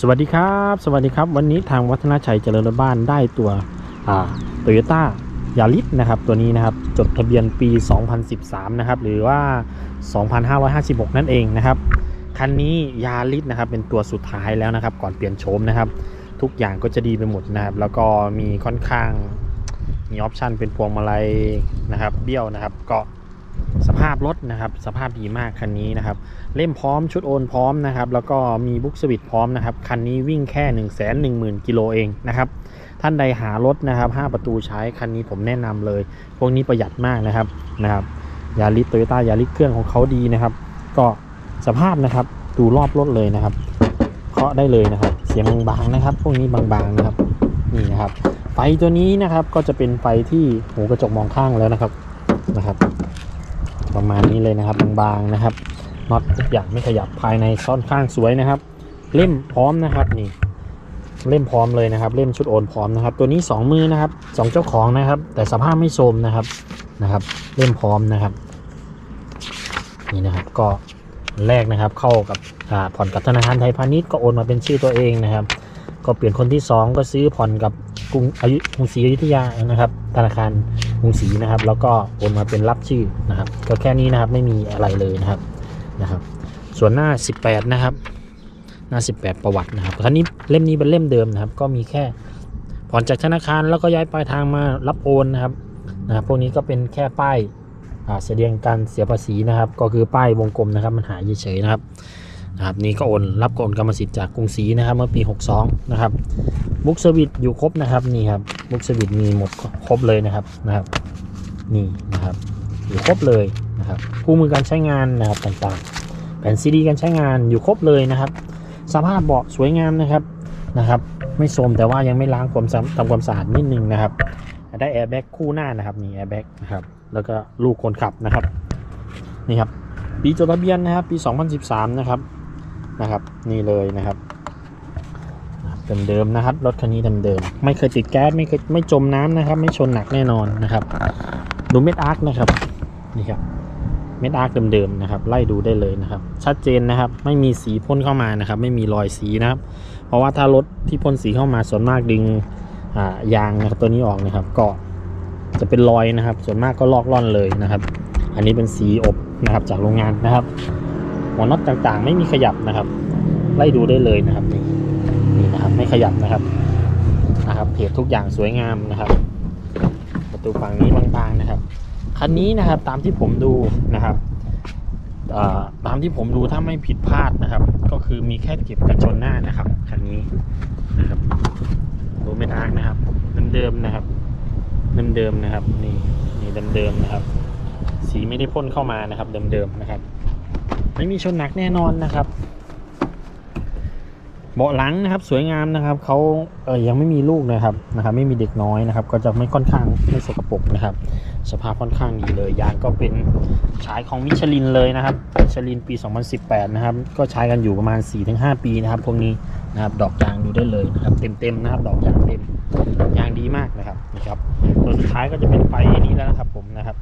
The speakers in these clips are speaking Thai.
สวัสดีครับ สวัสดีครับ วันนี้ทางวัฒนชัยเจริญรถบ้านได้ตัวโตโยต้ายาริสนะครับ ตัวนี้นะครับ จดทะเบียนปี 2013 นะครับ หรือว่า 2556 นั่นเองนะครับ คันนี้ยาริสนะครับ เป็นตัวสุดท้ายแล้วนะครับ ก่อนเปลี่ยนโฉมนะครับ ทุกอย่างก็จะดีไปหมดนะครับ แล้วก็มีค่อนข้างมีออปชันเป็นพวงมาลัยนะครับ เบี้ยวนะครับ ก็ ภาพรถนะครับ สภาพดีมากคันนี้นะครับ เล่มพร้อมชุดโอนพร้อมนะครับ แล้วก็มีบุ๊กสวิตพร้อมนะครับ คันนี้วิ่งแค่ 1 1 0 0 0 0 กิโลเองนะครับ ท่านใดหารถนะครับ 5 ประตูใช้คันนี้ผมแนะนำเลย พวกนี้ประหยัดมากนะครับนะครับยาริสโตโยต้ายาริสเครื่องของเขาดีนะครับ ก็สภาพนะครับดูรอบรถเลยนะครับเคาะได้เลยนะครับ เสียงบางๆนะครับ พวกนี้บางๆนะครับนี่นะครับ ไฟตัวนี้นะครับก็จะเป็นไฟที่หูกระจกมองข้างแล้วนะครับ ประมาณนี้เลยนะครับบางๆนะครับน็อตทุกอย่างไม่ขยับภายในค่อนข้างสวยนะครับ เล่มพร้อมนะครับนี่ เล่มพร้อมเลยนะครับ เล่มชุดโอนพร้อมนะครับ ตัวนี้ 2 มือนะครับสองเจ้าของนะครับ แต่สภาพไม่โทรมนะครับนะครับ เล่มพร้อมนะครับนี่นะครับก็แรกนะครับเข้ากับผ่อนกับธนาคารไทยพาณิชย์ก็โอนมาเป็นชื่อตัวเองนะครับ ก็เปลี่ยนคนที่ 2 ก็ซื้อผ่อนกับ กรุงอยุกรุงศรีอยุธยานะครับ ธนาคารกรุงศรีนะครับ แล้วก็โอนมาเป็นรับชื่อนะครับ ก็แค่นี้นะครับไม่มีอะไรเลยนะครับนะครับ ส่วนหน้า 18 นะครับ หน้า 18 ประวัตินะครับคันนี้เล่มนี้เป็นเล่มเดิมนะครับ ก็มีแค่ผ่อนจากธนาคารแล้วก็ย้ายปลายทางมารับโอนนะครับนะครับพวกนี้ก็เป็นแค่ป้ายแสดงการเสียภาษีนะครับ ก็คือป้ายวงกลมนะครับ มันหายเฉยๆนะครับ นะครับนี่ก็โอนรับโอนกรรมสิทธิ์จากกรุงศรีนะครับเมื่อปี 62 นะครับบุ๊กสวิตอยู่ครบนะครับนี่ครับบุ๊กสวิตมีหมดครบเลยนะครับนะครับนี่นะครับอยู่ครบเลยนะครับคู่มือการใช้งานนะครับต่างๆ แผ่นซีดีการใช้งานอยู่ครบเลยนะครับ สภาพเบาะสวยงามนะครับนะครับ ไม่โทรมแต่ว่ายังไม่ล้างความทำความสะอาดนิดนึงนะครับ ได้แอร์แบ็กคู่หน้านะครับนี่แอร์แบ็กนะครับแล้วก็ลูกคนขับนะครับนี่ครับปีจดทะเบียนนะครับปี 2013 นะครับ นะครับ นี่เลยนะครับเดิมๆนะครับ รถคันนี้เดิมๆไม่เคยติดแก๊สไม่เคยไม่จมน้ำนะครับ ไม่ชนหนักแน่นอนนะครับ ดูเม็ดอาร์คนะครับนี่ครับเม็ดอาร์คเดิมๆนะครับ ไล่ดูได้เลยนะครับ ชัดเจนนะครับ ไม่มีสีพ่นเข้ามานะครับ ไม่มีรอยสีนะครับ เพราะว่าถ้ารถที่พ่นสีเข้ามาส่วนมากดึงยางนะครับตัวนี้ออกนะครับ ก็จะเป็นรอยนะครับ ส่วนมากก็ลอกล่อนเลยนะครับ อันนี้เป็นสีอบนะครับจากโรงงานนะครับ หัวน็อตต่างๆ ไม่มีขยับนะครับ ไล่ดูได้เลยนะครับนี่นี่นะครับไม่ขยับนะครับนะครับเพจทุกอย่างสวยงามนะครับ ประตูฝั่งนี้บางๆนะครับคันนี้นะครับตามที่ผมดูนะครับตามที่ผมดูถ้าไม่ผิดพลาดนะครับ ก็คือมีแค่เก็บกันชนหน้านะครับคันนี้นะครับดูไม่อาร์กนะครับเดิมๆนะครับเดิมๆนะครับนี่นี่เดิมๆนะครับ สีไม่ได้พ่นเข้ามานะครับ เดิมๆนะครับ ไม่มีชนหนักแน่นอนนะครับ เบาะหลังนะครับสวยงามนะครับเขาเออยังไม่มีลูกนะครับนะครับ ไม่มีเด็กน้อยนะครับ ก็จะไม่ค่อนข้างไม่สกปรกนะครับ สภาพค่อนข้างดีเลยยางก็เป็นฉายของมิชลินเลยนะครับมิชลินปี 2018 นะครับ ก็ใช้กันอยู่ประมาณ 4-5 ปีนะครับพวกนี้นะครับดอกยางดูได้เลยนะครับ เต็มๆนะครับ ดอกยางเต็มยางดีมากนะครับนะครับตัวสุดท้ายก็จะเป็นไฟนี้แล้วนะครับผมนะครับ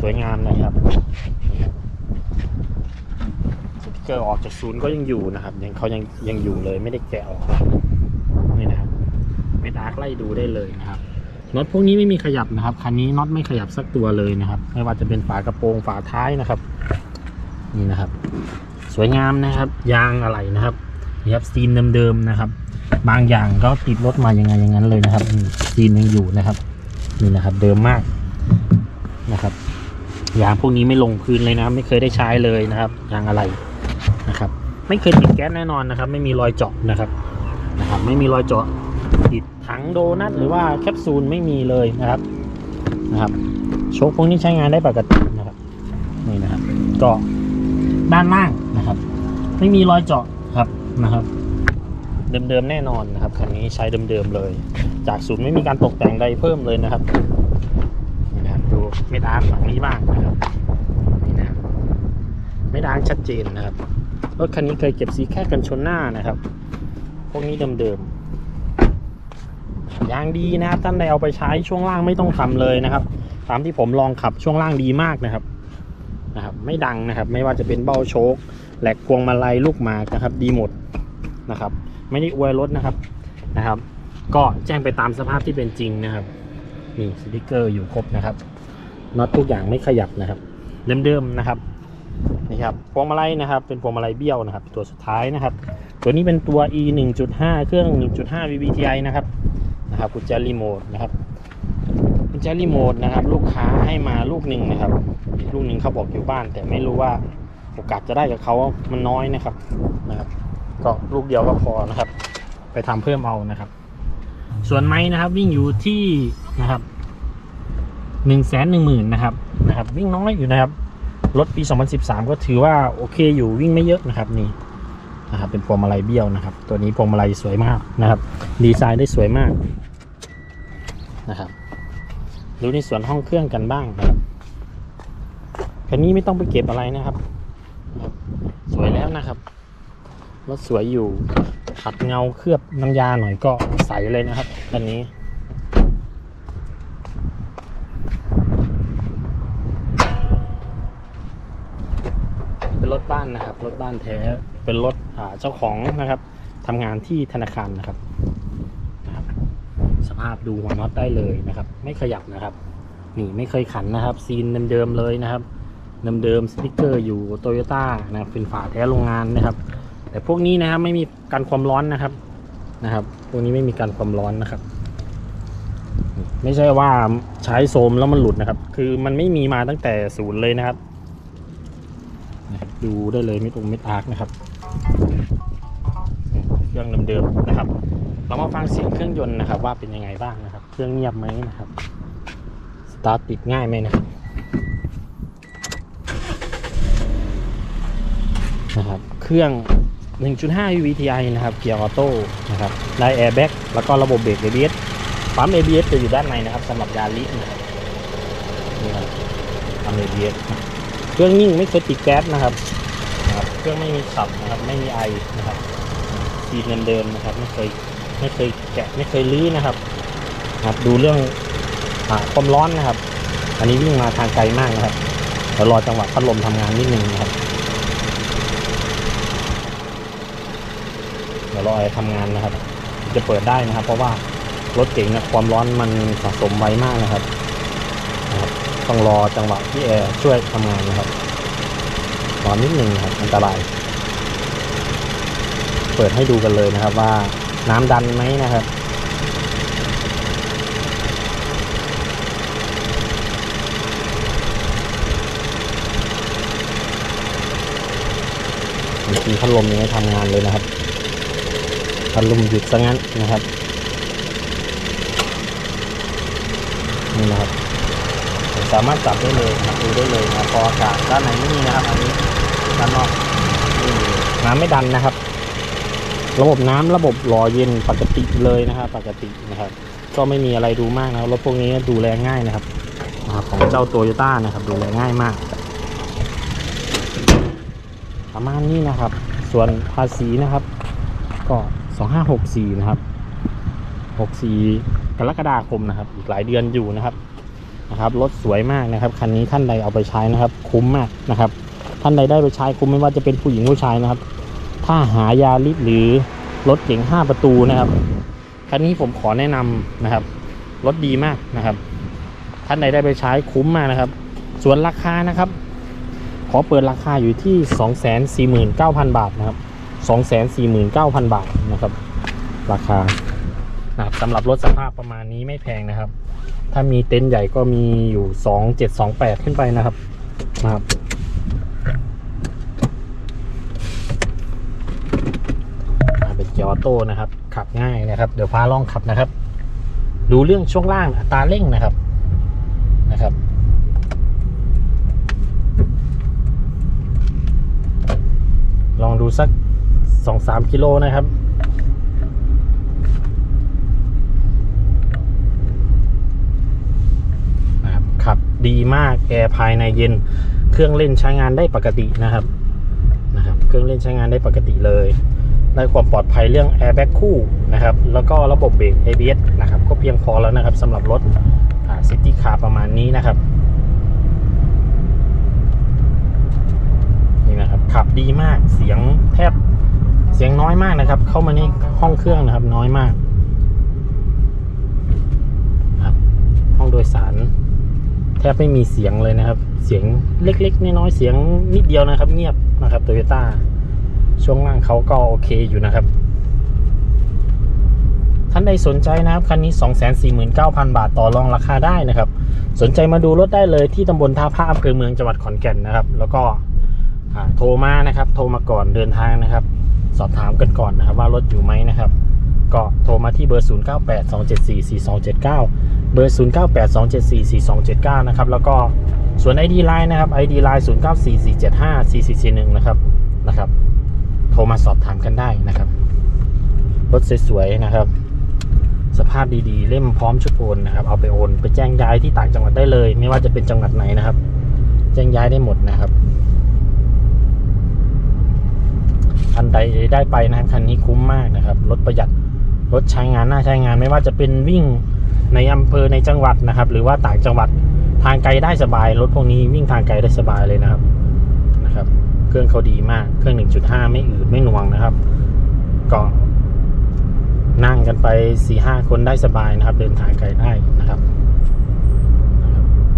สวยงามนะครับ เกอร์ออกจากศูนย์ก็ยังอยู่นะครับ ยังเขายังยังอยู่เลยไม่ได้แกะออกนี่นะครับเมดอาร์คไล่ดูได้เลยนะครับน็อตพวกนี้ไม่มีขยับนะครับคันนี้น็อตไม่ขยับสักตัวเลยนะครับ ไม่ว่าจะเป็นฝากระโปรงฝาท้ายนะครับ นี่นะครับ สวยงามนะครับ ยางอะไรนะครับนี่ครับซีนเดิมๆนะครับ บางอย่างก็ติดรถมายังไงอย่างนั้นเลยนะครับซีนยังอยู่นะครับ นี่นะครับ เดิมมากนะครับยางพวกนี้ไม่ลงพื้นเลยนะครับไม่เคยได้ใช้เลยนะครับยางอะไร นะครับ ไม่เคยติดแก๊สแน่นอนนะครับ ไม่มีรอยเจาะนะครับนะครับ ไม่มีรอยเจาะติดถังโดนัทหรือว่าแคปซูลไม่มีเลยนะครับนะครับโชคพวกนี้ใช้งานได้ปกตินะครับนี่นะครับก็ด้านล่างนะครับ ไม่มีรอยเจาะครับนะครับ เดิมๆแน่นอนนะครับคันนี้ใช้เดิมๆเลย จากศูนย์ไม่มีการตกแต่งใดเพิ่มเลยนะครับนี่นะครับดูเม็ดอาร์ตฝั่งนี้บ้างนะครับนี่นะเม็ดอาร์ตชัดเจนนะครับ รถคันนี้เคยเก็บสีแค่กันชนหน้านะครับ พวกนี้เดิมๆยางดีนะครับท่านใดเอาไปใช้ช่วงล่างไม่ต้องทำเลยนะครับ ตามที่ผมลองขับช่วงล่างดีมากนะครับนะครับ ไม่ดังนะครับ ไม่ว่าจะเป็นเบ้าโชคแหลกพวงมาลัยลูกหมากนะครับ ดีหมดนะครับ ไม่ได้อวยรถนะครับนะครับ ก็แจ้งไปตามสภาพที่เป็นจริงนะครับนี่สติกเกอร์อยู่ครบนะครับน็อตทุกอย่างไม่ขยับนะครับ เดิมๆนะครับ นี่ครับพวงมาลัยนะครับเป็นพวงมาลัยเบี้ยวนะครับ ตัวสุดท้ายนะครับ ตัวนี้เป็นตัว e 1.5 เครื่อง 1.5 VVTi นะครับนะครับกุญแจรีโมทนะครับกุญแจรีโมทนะครับ ลูกค้าให้มาลูกหนึ่งนะครับอีกลูกหนึ่งเขาบอกอยู่บ้าน แต่ไม่รู้ว่าโอกาสจะได้กับเขามันน้อยนะครับนะครับ ก็ลูกเดียวก็พอนะครับ ไปทำเพิ่มเอานะครับ ส่วนไม้นะครับ วิ่งอยู่ที่นะครับหนึ่งแสนหนึ่งหมื่นนะครับนะครับ วิ่งน้อยอยู่นะครับ รถปี 2013 ก็ถือว่าโอเคอยู่วิ่งไม่เยอะนะครับนี่นะครับเป็นพวงมาลัยเบี้ยวนะครับ ตัวนี้พวงมาลัยสวยมากนะครับ ดีไซน์ได้สวยมากนะครับดูในส่วนห้องเครื่องกันบ้างนะครับคันนี้ไม่ต้องไปเก็บอะไรนะครับ สวยแล้วนะครับรถสวยอยู่ขัดเงาเคลือบน้ำยาหน่อยก็ใสเลยนะครับอันนี้ เป็น รถบ้านนะครับ รถบ้านแท้ เป็นรถเจ้าของนะครับทำงานที่ธนาคารนะครับ สภาพดูหัวน็อตได้เลยนะครับ ไม่ขยับนะครับ นี่ไม่เคยขันนะครับ ซีนเดิมๆเลยนะครับเดิมๆสติ๊กเกอร์อยู่โตโยต้านะครับเป็นฝาแท้โรงงานนะครับ แต่พวกนี้นะครับไม่มีการความร้อนนะครับนะครับ พวกนี้ไม่มีการความร้อนนะครับ ไม่ใช่ว่าใช้โซมแล้วมันหลุดนะครับ คือมันไม่มีมาตั้งแต่ศูนย์เลยนะครับ ดูได้เลยไม่ตรงไม่ตาร์กนะครับเครื่องเดิมๆนะครับ เรามาฟังเสียงเครื่องยนต์นะครับ ว่าเป็นยังไงบ้างนะครับ เครื่องเงียบไหมนะครับสตาร์ทติดง่ายไหมนะครับนะครับเครื่อง 1.5 VTI นะครับ เกียร์ออโต้นะครับได้แอร์แบ็กแล้วก็ระบบเบรก ABS ปั๊ม ABS จะอยู่ด้านในนะครับสำหรับยาลินะครับนี่ครับปั๊ม ABS นะ ครื่องนิ่งไม่เคยติดแก๊สนะครับครับเครื่องไม่มีขับนะครับ ไม่มีไอนะครับซีนเดิมๆนะครับ ไม่เคยไม่เคยแกะไม่เคยลื้อนะครับนะครับ ดูเรื่องอาความร้อนนะครับ อันนี้วิ่งมาทางไกลมากนะครับเดี๋ยวรอจังหวะพัดลมทำงานนิดนึงนะครับเดี๋ยวรอไอ้ทำงานนะครับ จะเปิดได้นะครับ เพราะว่ารถเก๋งนะความร้อนมันสะสมไวมากนะครับ ต้องรอจังหวะที่แอร์ช่วยทำงานนะครับรอนิดนึงนะครับอันตราย เปิดให้ดูกันเลยนะครับว่าน้ำดันไหมนะครับจริงพัดลมยังไม่ทำงานเลยนะครับพัดลมหยุดซะงั้นนะครับนี่นะครับผม สามารถจับได้เลยครับดูได้เลยนะครับพออากาศด้านในไม่มีนะครับอันนี้ด้านนอกนี่น้ำไม่ดันนะครับ ระบบน้ำระบบหล่อเย็นปกติเลยนะครับ ปกตินะครับ ก็ไม่มีอะไรดูมากนะรถพวกนี้ดูแลง่ายนะครับนะครับของเจ้าโตโยต้านะครับ ดูแลง่ายมากประมาณนี้นะครับ ส่วนภาษีนะครับ ก็2564นะครับ64กรกฎาคมนะครับ อีกหลายเดือนอยู่นะครับ นะครับรถสวยมากนะครับคันนี้ท่านใดเอาไปใช้นะครับ คุ้มมากนะครับ ท่านใดได้ไปใช้คุ้มไม่ว่าจะเป็นผู้หญิงผู้ชายนะครับ ถ้าหายาลิสหรือรถเก๋ง5 ประตูนะครับคันนี้ผมขอแนะนำนะครับรถดีมากนะครับ ท่านใดได้ไปใช้คุ้มมากนะครับ ส่วนราคานะครับ ขอเปิดราคาอยู่ที่ 249,000 บาทนะครับ 249,000 บาทนะครับ ราคา นะครับสำหรับรถสภาพประมาณนี้ไม่แพงนะครับ ถ้ามีเต็นท์ใหญ่ก็มีอยู่2728ขึ้นไปนะครับนะครับอ่าเป็นเกียร์ออโต้นะครับ ขับง่ายนะครับ เดี๋ยวพาลองขับนะครับ ดูเรื่องช่วงล่างอัตราเร่งนะครับนะครับลองดูสักสองสามกิโลนะครับ ขับ ดีมากแอร์ภายในเย็น เครื่องเล่นใช้งานได้ปกตินะครับนะครับ เครื่องเล่นใช้งานได้ปกติเลยได้ความปลอดภัยเรื่อง airbag คู่นะครับ แล้วก็ระบบเบรก ABS นะครับ ก็เพียงพอแล้วนะครับสำหรับรถซิตี้คาร์ประมาณนี้นะครับนี่นะครับขับดีมากเสียงแทบเสียงน้อยมากนะครับ เข้ามาในห้องเครื่องนะครับน้อยมากครับห้องโดยสาร แทบไม่มีเสียงเลยนะครับ เสียงเล็กๆน้อยๆเสียงนิดเดียวนะครับ เงียบนะครับโตโยต้าช่วงล่างเขาก็โอเคอยู่นะครับ ท่านใดสนใจนะครับ คันนี้ 249,000 บาทต่อรองราคาได้นะครับ สนใจมาดูรถได้เลยที่ตำบลท่าพระอำเภอเมืองจังหวัดขอนแก่นนะครับ แล้วก็โทรมานะครับ โทรมาก่อนเดินทางนะครับ สอบถามกันก่อนนะครับ ว่ารถอยู่ไหมนะครับ ก็โทรมาที่เบอร์ 0982744279 เบอร์ 0982744279 นะครับ แล้วก็ส่วน ID Line นะครับ ID Line 0944754441 นะครับ นะครับ โทรมาสอบถามกันได้นะครับ รถสวยๆ นะครับ สภาพดีๆ เล่มพร้อมชุดโอนนะครับ เอาไปโอน ไปแจ้งย้ายที่ต่างจังหวัดได้เลย ไม่ว่าจะเป็นจังหวัดไหนนะครับ แจ้งย้ายได้หมดนะครับคันใดได้ไปนะครับคันนี้คุ้มมากนะครับ รถประหยัด รถใช้งานน่าใช้งานไม่ว่าจะเป็นวิ่งในอำเภอในจังหวัดนะครับ หรือว่าต่างจังหวัดทางไกลได้สบาย รถพวกนี้วิ่งทางไกลได้สบายเลยนะครับนะครับ เครื่องเขาดีมากเครื่อง 1.5 ไม่อืดไม่หน่วงนะครับ ก็นั่งกันไป4ีหคนได้สบายนะครับ เดินทางไกลได้นะครับ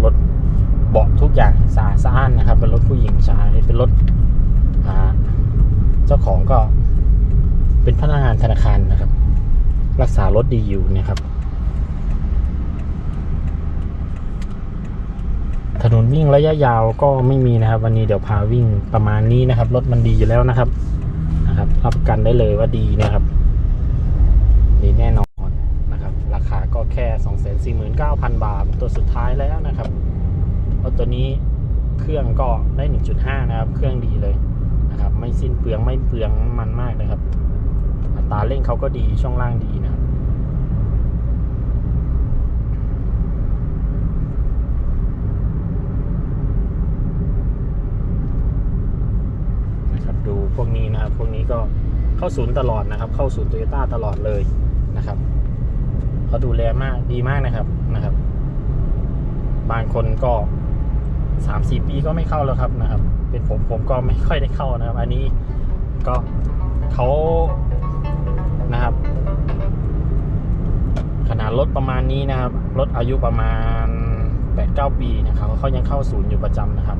รถเบาะทุกอย่างสะอาดสะอ้านนะครับ เป็นรถผู้หญิงชายเป็นรถเจ้าของก็เป็นพนักงานธนาคารนะครับ รักษารถดีอยู่เนะครับ ถนนวิ่งระยะยาวก็ไม่มีนะครับ วันนี้เดี๋ยวพาวิ่งประมาณนี้นะครับ รถมันดีอยู่แล้วนะครับนะครับ รับประกันได้เลยว่าดีนะครับดีแน่นอนนะครับ ราคาก็แค่ 249,000 บาท ตัวสุดท้ายแล้วนะครับรถตัวนี้เครื่องก็ได้ 1.5 นะครับ เครื่องดีเลยนะครับ ไม่สิ้นเปลืองไม่เปลืองมันมากนะครับ ตาเร่งเขาก็ดีช่วงล่างดีนะนะครับดูพวกนี้นะครับ พวกนี้ก็เข้าศูนย์ตลอดนะครับ เข้าศูนย์โตโยต้าตลอดเลยนะครับเขาดูแลมากดีมากนะครับนะครับ บางคนก็สามสี่ปีก็ไม่เข้าแล้วครับนะครับ เป็นผมผมก็ไม่ค่อยได้เข้านะครับ อันนี้ก็เขา ขนาดรถประมาณนี้นะครับ รถอายุประมาณ 8-9 ปีนะครับเขายังเข้าศูนย์อยู่ประจำนะครับ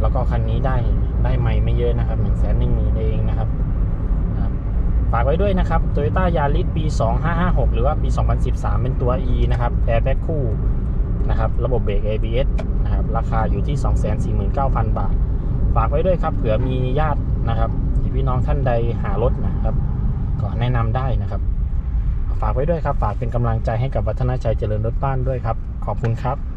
แล้วก็คันนี้ได้ได้ไม่ไม่เยอะนะครับหนึ่งแสนหนึ่งหมื่นเองนะครับฝากไว้ด้วยนะครับ Toyota Yaris ปี 2556 หรือว่าปี 2013 เป็นตัว E นะครับ Airbag คู่นะครับ ระบบเบรก ABS นะครับ ราคาอยู่ที่ 249,000 บาท ฝากไว้ด้วยครับ เผื่อมีญาตินะครับพี่น้องท่านใดหารถนะครับ ก็แนะนำได้นะครับ ฝากไว้ด้วยครับ ฝากเป็นกำลังใจให้กับวัฒนาชัยเจริญรถบ้านด้วยครับ ขอบคุณครับ